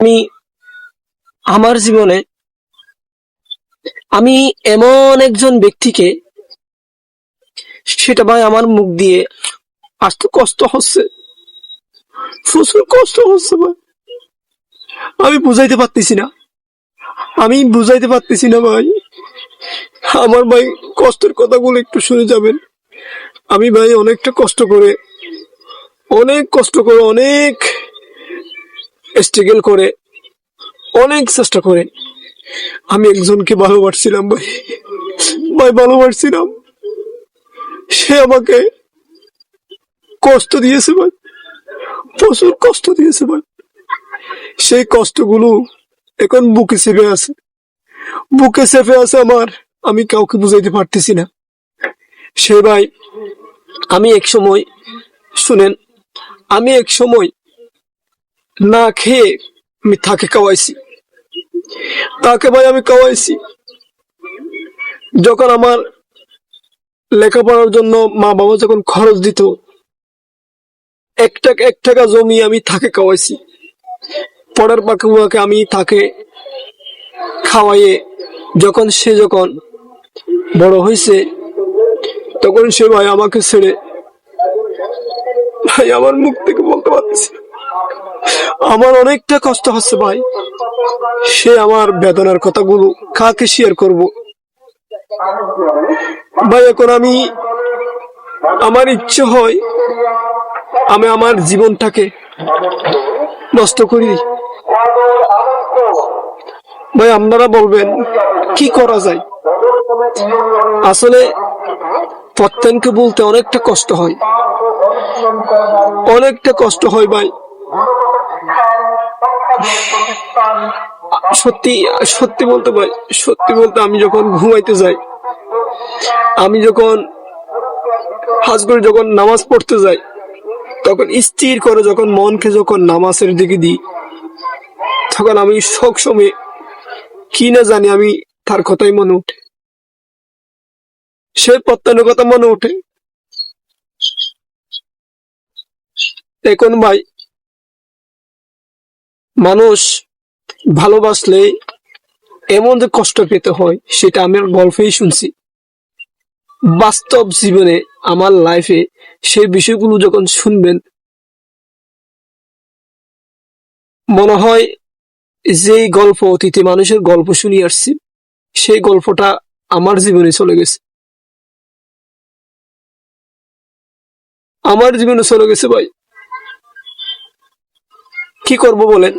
আমি আমার জীবনে আমি এমন একজন ব্যক্তিকে সেটা ভাই আমার মুখ দিয়ে আসতে কষ্ট হচ্ছে। প্রচুর কষ্ট হচ্ছে ভাই। আমি বুঝাইতে পারতেছি না। আমি বুঝাইতে পারতেছি না ভাই। আমার ভাই কষ্টের কথাগুলো একটু শুনে যাবেন। আমি ভাই অনেকটা কষ্ট করে, অনেক কষ্ট করে, অনেক স্ট্রাগল করে, অনেক চেষ্টা করে। আমি একজনকে ভালোবাসছিলাম ভাই। ভাই, ভালোবাসছিলাম। সে আমাকে কষ্ট দিয়েছে ভাই। প্রচুর কষ্ট দিয়েছে ভাই। সেই কষ্টগুলো এখন বুকে চেপে আছে। বুকে চেপে আছে আমার, আমি কাউকে বুঝাইতে পারতেছি না। সে ভাই, আমি এক সময়, শুনেন, আমি এক সময় না খেয়ে আমি তাকে খাওয়াইছি। তাকে ভাই আমি খাওয়াইছি। যখন আমার লেখাপড়ার জন্য মা বাবা যখন খরচ দিত, এক টাকা এক টাকা জমি আমি তাকে খাওয়াইছি। পড়ার পাকে আমি তাকে খাওয়াইয়ে যখন সে যখন বড় হয়েছে তখন সে ভাই আমাকে ছেড়ে ভাই আমার মুখ থেকে বলতে পারতেছি। আমার অনেকটা কষ্ট হচ্ছে ভাই। সে আমার বেদনার কথাগুলো কাকে শেয়ার করব? ভাই, এখন আমি আমার ইচ্ছে হয় আমি আমার জীবনটাকে নষ্ট করি ভাই, আপনারা বলবেন, কি করা যায়? আসলে প্রত্যেককে বলতে অনেকটা কষ্ট হয়। অনেকটা কষ্ট হয় ভাই। সত্যি সত্যি বলতে ভাই সত্যি বলতে আমি যখন ঘুমাইতে যাই, আমি যখন হাজ করে যখন নামাজ পড়তে যাই, তখন স্থির করে যখন মনকে যখন নামাজের দিকে দিই, তখন আমি সব সময় কি না জানি আমি তার কথাই মনে উঠে। সে প্রত্যেকের কথা মনে উঠে। এখন ভাই মানুষ ভালোবাসলে এমন যে কষ্ট পেতে হয়, সেটা আমি গল্পেই শুনছি। বাস্তব জীবনে আমার লাইফে সেই বিষয়গুলো যখন শুনবেন, মনে হয় যেই গল্প অতীতে মানুষের গল্প শুনিয়ে আসছি, সেই গল্পটা আমার জীবনে চলে গেছে। আমার জীবনে চলে গেছে ভাই। কি করব বলেন?